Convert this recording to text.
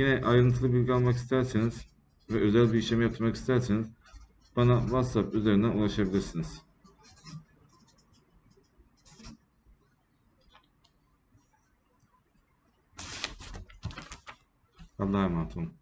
Yine ayrıntılı bilgi almak isterseniz ve özel bir işlem yaptırmak isterseniz bana WhatsApp üzerinden ulaşabilirsiniz. Allah'a emanet olun.